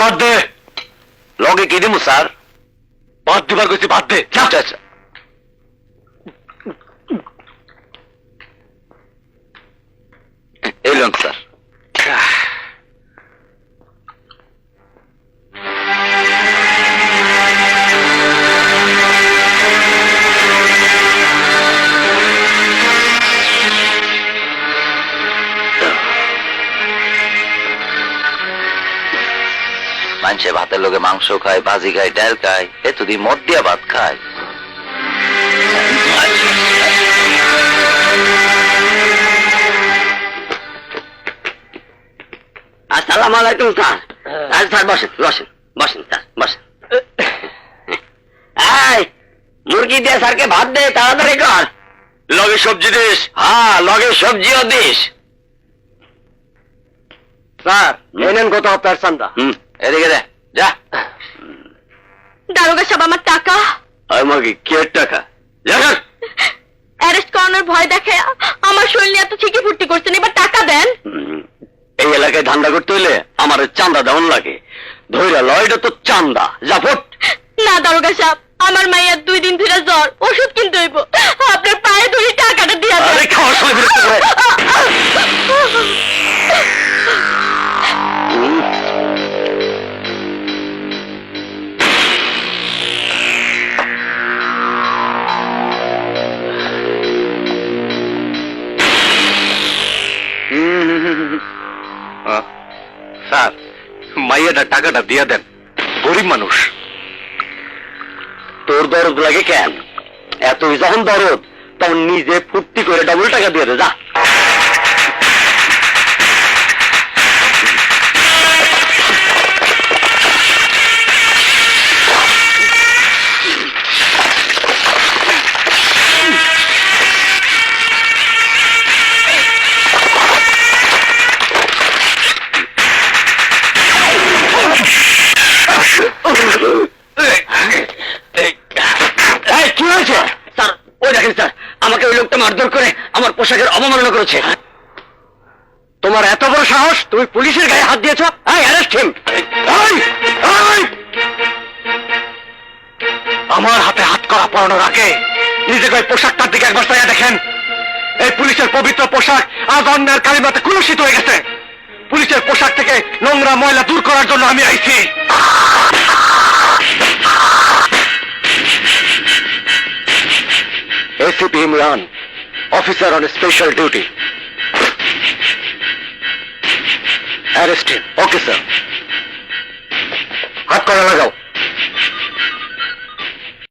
বাদ দে। লগে কি দিমু, স্যার? ভাত দিবার কইছি ভাত দে। আচ্ছা আচ্ছা। এই লোন, স্যার। মানুষে ভাতের লোকে মাংস খায় ভাজি খায় ডাল খায় এতদিন মদ দিয়া ভাত খায়। আসসালামু আলাইকুম স্যার। স্যার স্যার বসেন বসেন বসেন স্যার বসেন। এই মুরগি দিয়ে স্যারকে ভাত দে তাড়াতাড়ি কর। লগে সবজি দিস। হ্যাঁ লগে সবজিও দিস। স্যার এই নেন কত আপনার চান্দা। হুম। এদিকে দে যা। দারোগা সাহেব আমার টাকা। ওই মুরগি কি টাকা? যা অ্যারেস্ট করানোর ভয় দেখে আমার শরীর নিয়ে এত ছিকি ফুর্তি করছেন এবার টাকা দেন। এই এলাকায় ধান্দা করতে হইলে আমার চান্দা দেওয়ান লাগে। ধৈরা লয়টা তো চান্দা। যা ফুট। না দারোগা সাহেব আমার মাইয়ার দুই দিন ধরে জ্বর ওষুধ কিনতে হইব। স্যার, মাইয়াটা টাকাটা দিয়ে দেন। গরিব মানুষ। তোর দরদ লাগে কেন? এত যখন দরদ, তখন নিজে ফুর্তি করে ডবল টাকা দিয়ে দে, যা। মারধর করে আমার পোশাকের অবমাননা করেছে। তোমার এত বড় সাহস তুমি পুলিশের গায়ে হাত দিয়েছ? আমার হাতে হাত করা পড়ানোর আগে নিজেকে ওই পোশাকটার দিকে একবার চাইয়া দেখেন। এই পুলিশের পবিত্র পোশাক আজ অন্যের কালিমাতে কুলুষিত হয়ে গেছে। পুলিশের পোশাক থেকে নোংরা ময়লা দূর করার জন্য আমি আইছি। ACP Imran officer on special duty arrest him okay sir হাত করা লাগাও।